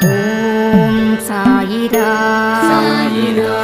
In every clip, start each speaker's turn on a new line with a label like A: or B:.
A: ஓம் சாயிரா
B: சாயிரா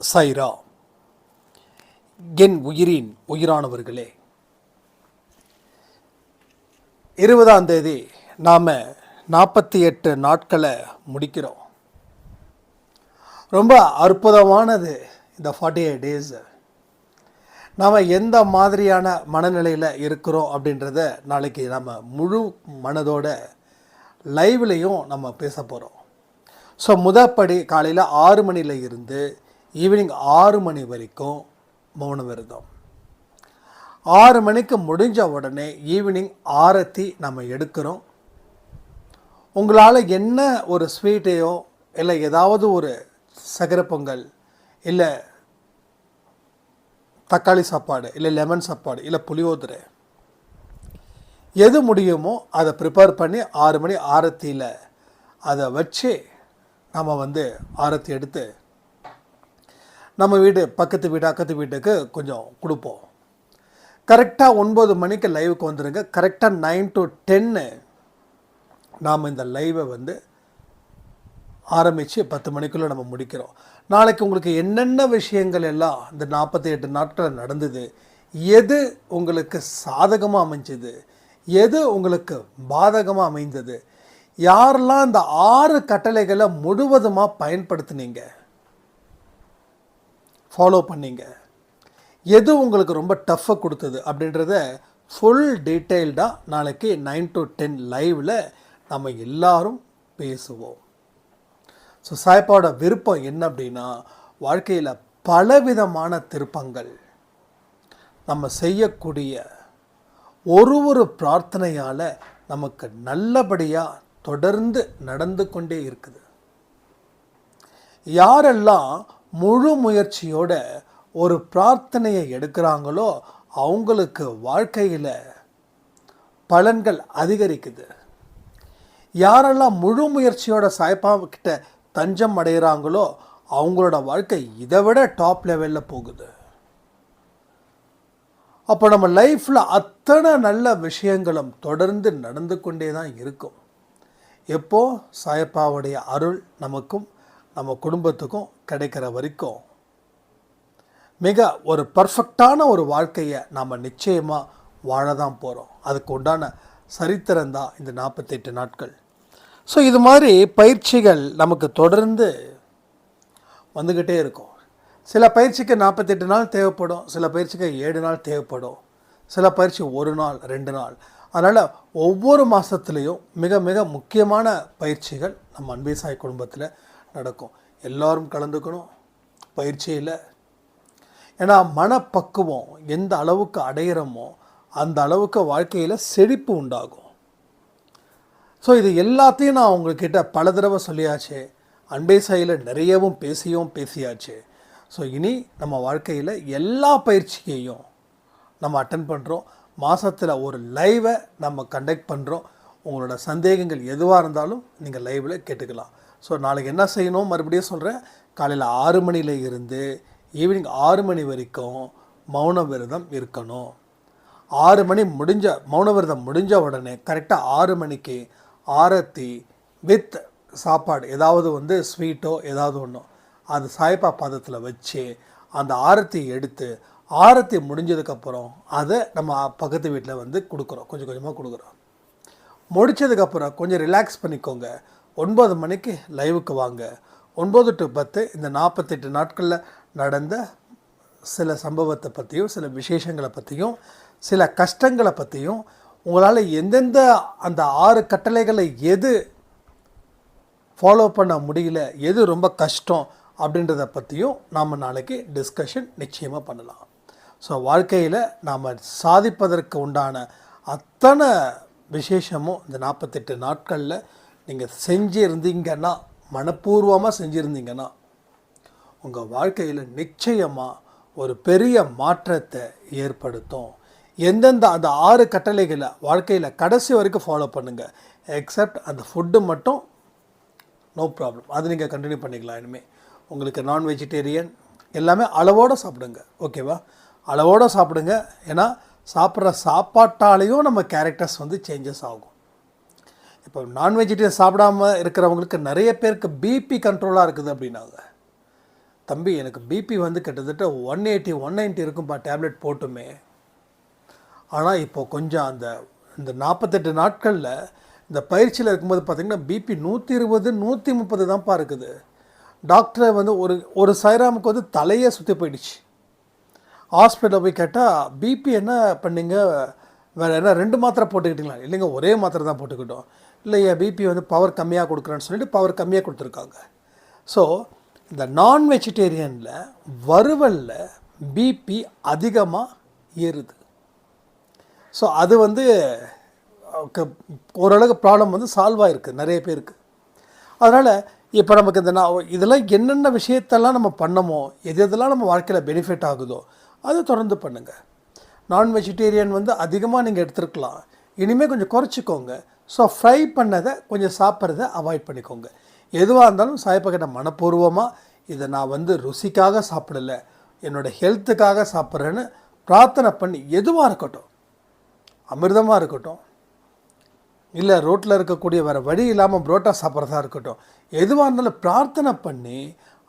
C: சைரா. என் உயிரின் உயிரானவர்களே இருபதாம் தேதி நாம் நாற்பத்தி எட்டு நாட்களை முடிக்கிறோம். ரொம்ப அற்புதமானது இந்த ஃபார்ட்டி எயிட் டேஸு நாம் எந்த மாதிரியான மனநிலையில் இருக்கிறோம் அப்படின்றத நாளைக்கு நம்ம முழு மனதோட லைவ்லேயும் நம்ம பேச போகிறோம் ஸோ முதப்படி காலையில் ஆறு மணியில் இருந்து ஈவினிங் ஆறு மணி வரைக்கும் மௌன விரதம் ஆறு மணிக்கு முடிஞ்ச உடனே ஈவினிங் ஆரத்தி நம்ம எடுக்கிறோம். உங்களால் என்ன ஒரு ஸ்வீட்டையோ இல்லை ஏதாவது ஒரு சக்கரை பொங்கல் இல்லை தக்காளி சாப்பாடு இல்லை லெமன் சாப்பாடு இல்லை புளியோதரை எது முடியுமோ அதை ப்ரிப்பேர் பண்ணி ஆறு மணி ஆரத்தியில் அதை வச்சு நம்ம வந்து ஆரத்தி எடுத்து நம்ம வீடு பக்கத்து வீடு அக்கத்து வீட்டுக்கு கொஞ்சம் கொடுப்போம். கரெக்டாக ஒன்பது மணிக்கு லைவுக்கு வந்துடுங்க கரெக்டாக நைன் டு டென்னு நாம் இந்த லைவை வந்து ஆரம்பித்து பத்து மணிக்குள்ளே நம்ம முடிக்கிறோம். நாளைக்கு உங்களுக்கு என்னென்ன விஷயங்கள் எல்லாம் இந்த நாற்பத்தி எட்டு நாட்கள் நடந்தது எது உங்களுக்கு சாதகமாக அமைஞ்சது எது உங்களுக்கு பாதகமாக அமைந்தது யாரெல்லாம் இந்த ஆறு கட்டளைகளை முழுவதுமாக பயன்படுத்துனீங்க? ஃபாலோ பண்ணிங்க. எது உங்களுக்கு ரொம்ப டஃப்பாக கொடுத்தது அப்படின்றத ஃபுல் டீட்டெயில்டாக நாளைக்கு நைன் டு டென் லைவில் நம்ம எல்லாரும் பேசுவோம். ஸோ சாய்ப்பாவோட விருப்பம் என்ன அப்படின்னா வாழ்க்கையில் பலவிதமான திருப்பங்கள். நம்ம செய்யக்கூடிய ஒரு ஒரு பிரார்த்தனையால் நமக்கு நல்லபடியாக தொடர்ந்து நடந்து கொண்டே இருக்குது. யாரெல்லாம் முழு முயற்சியோட ஒரு பிரார்த்தனையை எடுக்கிறாங்களோ அவங்களுக்கு வாழ்க்கையில் பலன்கள் அதிகரிக்குது. யாரெல்லாம் முழு முயற்சியோட சாய்ப்பா கிட்ட தஞ்சம் அடைகிறாங்களோ அவங்களோட வாழ்க்கை இதை விட டாப் லெவலில் போகுது. அப்போ நம்ம லைஃப்பில் அத்தனை நல்ல விஷயங்களும் தொடர்ந்து நடந்து கொண்டே தான் இருக்கும். எப்போ? சாயப்பாவுடைய அருள் நமக்கும் நம்ம குடும்பத்துக்கும் கிடைக்கிற வரைக்கும் மிக ஒரு பர்ஃபெக்டான ஒரு வாழ்க்கையை நாம் நிச்சயமாக வாழ தான் போகிறோம் அதுக்கு உண்டான சரித்திரம் தான் இந்த நாற்பத்தெட்டு நாட்கள். ஸோ இது மாதிரி பயிற்சிகள் நமக்கு தொடர்ந்து வந்துக்கிட்டே இருக்கும். சில பயிற்சிக்கு நாற்பத்தெட்டு நாள் தேவைப்படும் சில பயிற்சிக்கு ஏழு நாள் தேவைப்படும் சில பயிற்சி ஒரு நாள் ரெண்டு நாள். அதனால் ஒவ்வொரு மாதத்துலேயும் மிக மிக முக்கியமான பயிற்சிகள் நம்ம அன்பேசாய் குடும்பத்தில் நடக்கும். எல்லோரும் கலந்துக்கணும். பயிற்சியில் ஏன்னா மனப்பக்குவம் எந்த அளவுக்கு அடையிறமோ அந்த அளவுக்கு வாழ்க்கையில் செழிப்பு உண்டாகும். ஸோ இது எல்லாத்தையும் நான் உங்ககிட்ட பல தடவை சொல்லியாச்சு. அன்பே சாயில் நிறையவும் பேசியும் பேசியாச்சு. ஸோ இனி நம்ம வாழ்க்கையில் எல்லா பயிற்சியையும் நம்ம அட்டன் பண்ணுறோம் மாதத்தில் ஒரு லைவை நம்ம கண்டக்ட் பண்ணுறோம் உங்களோட சந்தேகங்கள் எதுவாக இருந்தாலும் நீங்கள் லைவில் கேட்டுக்கலாம். ஸோ நாளைக்கு என்ன செய்யணும்? மறுபடியும் சொல்கிறேன் காலையில் ஆறு மணியில் இருந்து ஈவினிங் ஆறு மணி வரைக்கும் மௌன விரதம் இருக்கணும். ஆறு மணி முடிஞ்ச மௌன விரதம் முடிஞ்ச உடனே கரெக்டாக ஆறு மணிக்கு ஆரத்தி வித் சாப்பாடு ஏதாவது வந்து ஸ்வீட்டோ ஏதாவது ஒன்று அது சாய்பா பாதத்தில் வச்சு அந்த ஆரத்தி எடுத்து ஆரத்தி முடிஞ்சதுக்கப்புறம் அதை நம்ம பக்கத்து வீட்டில் வந்து கொடுக்குறோம். கொஞ்சம் கொஞ்சமாக கொடுக்குறோம். முடிச்சதுக்கப்புறம் கொஞ்சம் ரிலாக்ஸ் பண்ணிக்கோங்க. ஒன்பது மணிக்கு லைவுக்கு வாங்க. ஒன்பது டு பத்து இந்த நாற்பத்தெட்டு நாட்களில் நடந்த சில சம்பவத்தை பற்றியும் சில விசேஷங்களை பற்றியும் சில கஷ்டங்களை பற்றியும் உங்களால் எந்தெந்த அந்த ஆறு கட்டளைகளை எது ஃபாலோ பண்ண முடியல எது ரொம்ப கஷ்டம் அப்படின்றத பற்றியும் நாம் நாளைக்கு டிஸ்கஷன் நிச்சயமாக பண்ணலாம். ஸோ வாழ்க்கையில் நாம் சாதிப்பதற்கு உண்டான அத்தனை விசேஷமும் இந்த நாற்பத்தெட்டு நாட்களில் நீங்கள் செஞ்சிருந்தீங்கன்னா மனப்பூர்வமாக செஞ்சுருந்தீங்கன்னா உங்கள் வாழ்க்கையில் நிச்சயமாக ஒரு பெரிய மாற்றத்தை ஏற்படுத்தும். எந்தெந்த அந்த ஆறு கட்டளைகளை வாழ்க்கையில் கடைசி வரைக்கும் ஃபாலோ பண்ணுங்கள் எக்ஸப்ட் அந்த ஃபுட்டு மட்டும் நோ ப்ராப்ளம் அது நீங்கள் கண்டினியூ பண்ணிக்கலாம் இனிமேல் உங்களுக்கு நான் வெஜிடேரியன் எல்லாமே அளவோடு சாப்பிடுங்க. ஓகேவா அளவோடு சாப்பிடுங்க. ஏன்னா சாப்பிட்ற சாப்பாட்டாலேயும் நம்ம கேரக்டர்ஸ் வந்து சேஞ்சஸ் ஆகும். இப்போ நான் வெஜிடேரியன் சாப்பிடாம இருக்கிறவங்களுக்கு நிறைய பேருக்கு பிபி கண்ட்ரோலாக இருக்குது அப்படின்னாங்க. தம்பி எனக்கு பிபி வந்து கிட்டத்தட்ட ஒன் எயிட்டி ஒன் நைன்ட்டி இருக்கும்பா டேப்லெட் போட்டுமே. ஆனால் இப்போ கொஞ்சம் அந்த இந்த நாற்பத்தெட்டு நாட்களில் இந்த பயிற்சியில் இருக்கும்போது பார்த்திங்கன்னா பிபி நூற்றி இருபது நூற்றி முப்பது தான்ப்பா இருக்குது. டாக்டரை வந்து ஒரு ஒரு சைராமுக்கு வந்து தலையே சுற்றி போயிடுச்சு. ஹாஸ்பிட்டலில் போய் கேட்டால் பிபி என்ன பண்ணீங்க? வேறு என்ன ரெண்டு மாத்திரை போட்டுக்கிட்டீங்களா? இல்லைங்க ஒரே மாத்திரை தான் போட்டுக்கிட்டோம். இல்லையா பிபி வந்து பவர் கம்மியாக கொடுக்குறேன்னு சொல்லிட்டு பவர் கம்மியாக கொடுத்துருக்காங்க. ஸோ இந்த நான் வெஜிடேரியனில் வறுவலில் பிபி அதிகமாக ஏறுது. ஸோ அது வந்து க- ஓரளவுக்கு ப்ராப்ளம் வந்து சால்வ் ஆகிருக்கு நிறைய பேருக்கு. அதனால் இப்போ நமக்கு இந்த நான் இதெல்லாம் என்னென்ன விஷயத்தெல்லாம் நம்ம பண்ணமோ எது எதெல்லாம் நம்ம வாழ்க்கையில் பெனிஃபிட் ஆகுதோ அதை தொடர்ந்து பண்ணுங்கள் நான் வெஜிடேரியன் வந்து அதிகமாக நீங்கள் எடுத்துருக்கலாம். இனிமேல் கொஞ்சம் குறைச்சிக்கோங்க. ஸோ ஃப்ரை பண்ணதை கொஞ்சம் சாப்பிட்றத அவாய்ட் பண்ணிக்கோங்க. எதுவாக இருந்தாலும் சாய்ப்பக்கிட்ட மனப்பூர்வமாக இதை நான் வந்து ருசிக்காக சாப்பிடல என்னோடய ஹெல்த்துக்காக சாப்பிட்றேன்னு பிரார்த்தனை பண்ணி எதுவாக இருக்கட்டும் அமிர்தமாக இருக்கட்டும் இல்லை ரோட்டில் இருக்கக்கூடிய வேறு வழி இல்லாமல் புரோட்டா சாப்பிட்றதா இருக்கட்டும் எதுவாக இருந்தாலும் பிரார்த்தனை பண்ணி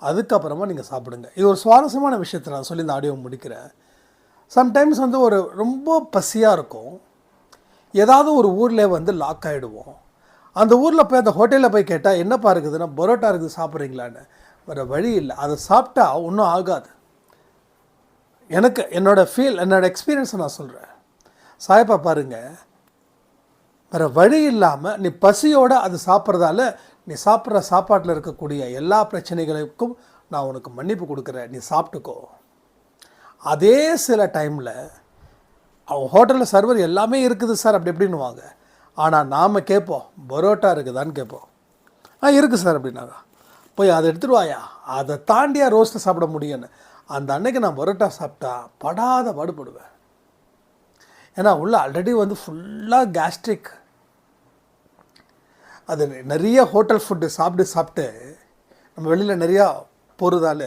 C: அதுக்கப்புறமா நீங்கள் சாப்பிடுங்க. இது ஒரு சுவாரஸ்யமான விஷயத்தை நான் சொல்லி இந்த ஆடியோ முடிக்கிறேன். சம்டைம்ஸ் வந்து ஒரு ரொம்ப பசியாக இருக்கும். ஏதாவது ஒரு ஊரில் வந்து லாக் ஆகிடுவோம் அந்த ஊரில் போய் அந்த ஹோட்டலில் போய் கேட்டால் என்னப்பா இருக்குதுன்னா பரோட்டா இருக்குது சாப்பிட்றீங்களான்னு? வேறு வழி இல்லை. அதை சாப்பிட்டா ஒன்றும் ஆகாது. எனக்கு என்னோடய ஃபீல் என்னோடய எக்ஸ்பீரியன்ஸை நான் சொல்கிறேன் சாயப்பா பாருங்கள் வேறு வழி இல்லாமல் நீ பசியோடு அது சாப்பிட்றதால நீ சாப்பிட்ற சாப்பாட்டில் இருக்கக்கூடிய எல்லா பிரச்சனைகளுக்கும் நான் உனக்கு மன்னிப்பு கொடுக்குறேன். நீ சாப்பிட்டுக்கோ. அதே சில டைமில் அவங்க ஹோட்டலில் சர்வர் எல்லாமே இருக்குது சார் அப்படி எப்படின்னுவாங்க ஆனால் நாம் கேட்போம் பரோட்டா இருக்குதான்னு கேட்போம். ஆ இருக்குது சார் அப்படின்னாங்க. போய் அதை எடுத்துட்டு வாயா? அதை தாண்டியா ரோஸ்ட்டு சாப்பிட முடியும்னு. அந்த அன்னைக்கு நான் பரோட்டா சாப்பிட்டா படாத பாடுபடுவேன். ஏன்னா உள்ள ஆல்ரெடி வந்து ஃபுல்லாக கேஸ்ட்ரிக் அது நிறைய ஹோட்டல் ஃபுட்டு சாப்பிட்டு சாப்பிட்டு நம்ம வெளியில் நிறையா போகிறதால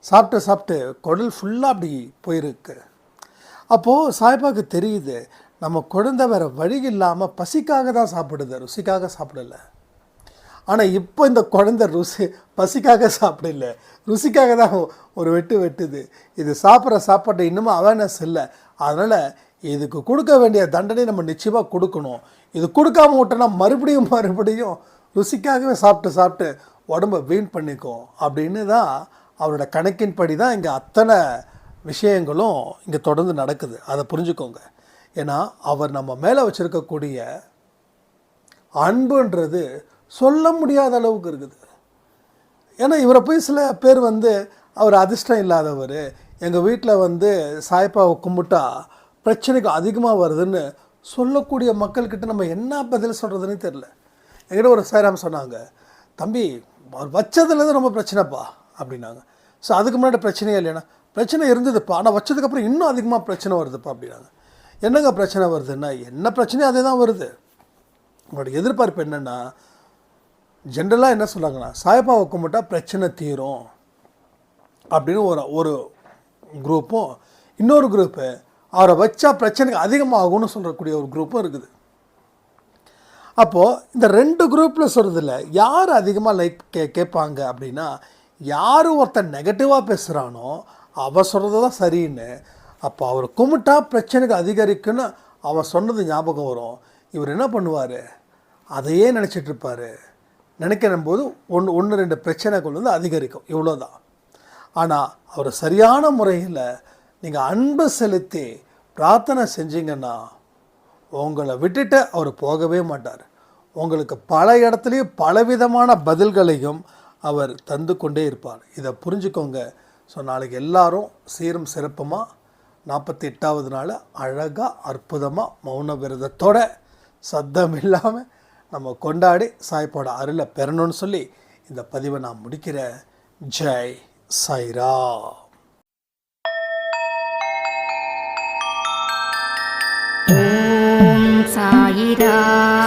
C: சாப்பிட்டு சாப்பிட்டு குடல் ஃபுல்லாக அப்படி போயிருக்கு. அப்போது சாய்பாக்கு தெரியுது நம்ம குழந்தை வேறு வழி இல்லாமல் பசிக்காக தான் சாப்பிடுது ருசிக்காக சாப்பிடல. ஆனால் இப்போ இந்த குழந்தை ருசி பசிக்காக சாப்பிடல. ருசிக்காக தான் ஒரு வெட்டு வெட்டுது. இது சாப்பிட்ற சாப்பாடு இன்னமும் அவேர்னஸ் இல்லை. அதனால் இதுக்கு கொடுக்க வேண்டிய தண்டனை நம்ம நிச்சயமாக கொடுக்கணும். இது கொடுக்காம விட்டோன்னா மறுபடியும் மறுபடியும் ருசிக்காகவே சாப்பிட்டு சாப்பிட்டு உடம்ப வீண் பண்ணிக்கும். அப்படின்னு தான் அவரோட கணக்கின்படி தான் இங்கே அத்தனை விஷயங்களும் இங்கே தொடர்ந்து நடக்குது. அதை புரிஞ்சுக்கோங்க. ஏன்னா அவர் நம்ம மேலே வச்சுருக்கக்கூடிய அன்புன்றது சொல்ல முடியாத அளவுக்கு இருக்குது. ஏன்னா இவரை போய் சில பேர் வந்து அவர் அதிர்ஷ்டம் இல்லாதவர் எங்கள் வீட்டில் வந்து சாய்ப்பாவை கும்பிட்டா பிரச்சனைக்கு அதிகமாக வருதுன்னு சொல்லக்கூடிய மக்கள்கிட்ட நம்ம என்ன பதில் சொல்கிறதுன்னு தெரில என்கிட்ட ஒரு சாய்ராம் சொன்னாங்க தம்பி அவர் வச்சதுலேருந்து ரொம்ப பிரச்சனைப்பா அப்படின்னாங்க. ஸோ அதுக்கு முன்னாடி பிரச்சனையே இல்லைன்னா பிரச்சனை இருந்ததுப்பா. ஆனால் வச்சதுக்கப்புறம் இன்னும் அதிகமாக பிரச்சனை வருதுப்பா அப்படின்னாங்க. என்னங்க பிரச்சனை வருதுன்னா என்ன பிரச்சனையும் அதே தான் வருது. உங்களோட எதிர்பார்ப்பு என்னென்னா ஜென்ரலாக என்ன சொல்கிறாங்கன்னா சாயப்பாவை கும்பிட்டா பிரச்சனை தீரும் அப்படின்னு ஒரு ஒரு குரூப்பும் இன்னொரு குரூப்பு அவரை வச்சா பிரச்சனைக்கு அதிகமாகும்னு சொல்லக்கூடிய ஒரு குரூப்பும் இருக்குது. அப்போது இந்த ரெண்டு குரூப்பில் சொல்கிறதுல யார் அதிகமாக லைக் கே கேட்பாங்க அப்படின்னா யார் ஒருத்தன் நெகட்டிவாக பேசுகிறானோ அவர் சொல்கிறது தான் சரின்னு. அப்போ அவர் கும்பிட்டா பிரச்சனைக்கு அதிகரிக்குன்னு அவன் சொன்னது ஞாபகம் வரும். இவர் என்ன பண்ணுவார்? அதையே நினச்சிட்டு இருப்பார். நினைக்கிற போது ஒன்று ஒன்று ரெண்டு பிரச்சனைகள் வந்து அதிகரிக்கும். இவ்வளோதான் ஆனால் அவர் சரியான முறையில் நீங்கள் அன்பு செலுத்தி பிரார்த்தனை செஞ்சீங்கன்னா உங்களை விட்டுட்டு அவர் போகவே மாட்டார். உங்களுக்கு பல இடத்துலையும் பலவிதமான பதில்களையும் அவர் தந்து கொண்டே இருப்பார். இதை புரிஞ்சுக்கோங்க. ஸோ நாளைக்கு எல்லாரும் சீரும் சிறப்புமாக நாற்பத்தி எட்டாவது நாள் அழகாக அற்புதமாக மௌன விரதத்தோட சத்தம் இல்லாமல் நம்ம கொண்டாடி சாய்ப்போட அருளை பெறணும்னு சொல்லி இந்த பதிவை நான் முடிக்கிறேன் ஜெய் சாய்ரா
A: ஓம் சாயிரா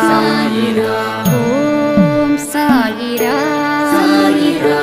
B: சாயிரா
A: ஓம் சாயிரா
B: சாயிரா